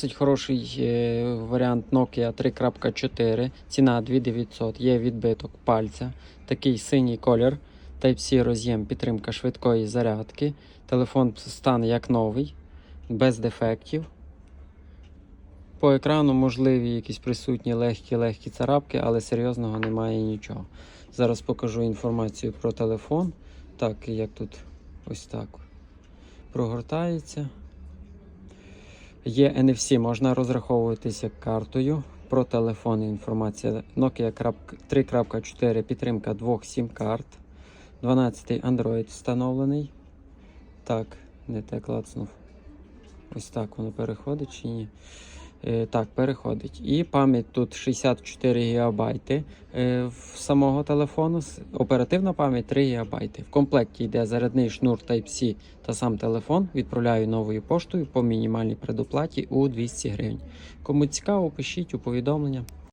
Досить хороший е, варіант Nokia 3.4, ціна 2900, є відбиток пальця, такий синій колір, Type-C роз'єм, підтримка швидкої зарядки. Телефон стан як новий, без дефектів. По екрану можливі якісь присутні легкі-легкі царапки, але серйозного немає нічого. Зараз покажу інформацію про телефон. Так, як тут ось так прогортається. Є NFC, можна розраховуватися картою. Про телефон інформація. Nokia 3.4 підтримка двох сім-карт. 12 Android встановлений. Так, не те клацнув. Ось так воно переходить чи ні? Е, так, переходить. І пам'ять тут 64 ГБ е, самого телефону. Оперативна пам'ять 3 ГБ. В комплекті йде зарядний шнур Type-C та сам телефон. Відправляю новою поштою по мінімальній предоплаті у 200 гривень. Кому цікаво, пишіть у повідомлення.